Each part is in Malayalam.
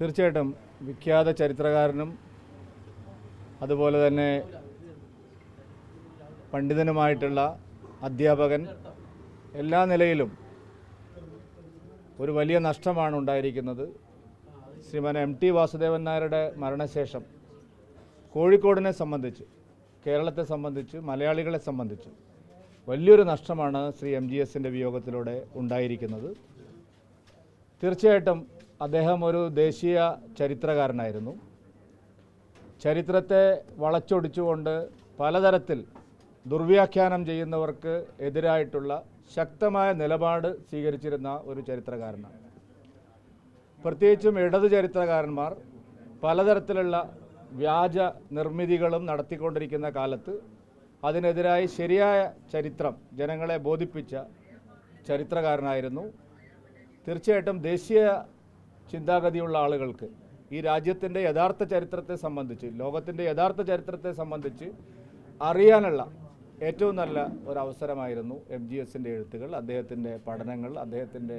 തീർച്ചയായിട്ടും വിഖ്യാത ചരിത്രകാരനും അതുപോലെ തന്നെ പണ്ഡിതനുമായിട്ടുള്ള അധ്യാപകൻ എല്ലാ നിലയിലും ഒരു വലിയ നഷ്ടമാണ് ഉണ്ടായിരിക്കുന്നത്. ശ്രീമാൻ എം ടി വാസുദേവൻ നായരുടെ മരണശേഷം കോഴിക്കോടിനെ സംബന്ധിച്ച് കേരളത്തെ സംബന്ധിച്ച് മലയാളികളെ സംബന്ധിച്ച് വലിയൊരു നഷ്ടമാണ് ശ്രീ എം ജി എസിന്റെ വിയോഗത്തിലൂടെ ഉണ്ടായിരിക്കുന്നത്. തീർച്ചയായിട്ടും അദ്ദേഹം ഒരു ദേശീയ ചരിത്രകാരനായിരുന്നു. ചരിത്രത്തെ വളച്ചൊടിച്ചുകൊണ്ട് പലതരത്തിൽ ദുർവ്യാഖ്യാനം ചെയ്യുന്നവർക്ക് എതിരായിട്ടുള്ള ശക്തമായ നിലപാട് സ്വീകരിച്ചിരുന്ന ഒരു ചരിത്രകാരനാണ്. പ്രത്യേകിച്ചും ഇടതു ചരിത്രകാരന്മാർ പലതരത്തിലുള്ള വ്യാജ നിർമ്മിതികളും നടത്തിക്കൊണ്ടിരിക്കുന്ന കാലത്ത് അതിനെതിരായി ശരിയായ ചരിത്രം ജനങ്ങളെ ബോധിപ്പിച്ച ചരിത്രകാരനായിരുന്നു. തീർച്ചയായിട്ടും ദേശീയ ചിന്താഗതിയുള്ള ആളുകൾക്ക് ഈ രാജ്യത്തിന്റെ യഥാർത്ഥ ചരിത്രത്തെ സംബന്ധിച്ച് ലോകത്തിന്റെ യഥാർത്ഥ ചരിത്രത്തെ സംബന്ധിച്ച് അറിയാനുള്ള ഏറ്റവും നല്ല ഒരവസരമായിരുന്നു എം ജി എസിന്റെ എഴുത്തുകൾ അദ്ദേഹത്തിന്റെ പഠനങ്ങൾ അദ്ദേഹത്തിന്റെ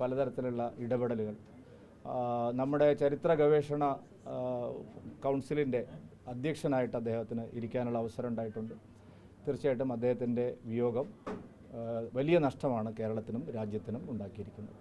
പലതരത്തിലുള്ള ഇടപെടലുകൾ. നമ്മുടെ ചരിത്ര ഗവേഷണ കൗൺസിലിന്റെ അധ്യക്ഷനായിട്ട് അദ്ദേഹത്തിന് ഇരിക്കാനുള്ള അവസരം ഉണ്ടായിട്ടുണ്ട്. തീർച്ചയായിട്ടും അദ്ദേഹത്തിന്റെ വിയോഗം വലിയ നഷ്ടമാണ് കേരളത്തിനും രാജ്യത്തിനും ഉണ്ടാക്കിയിരിക്കുന്നത്.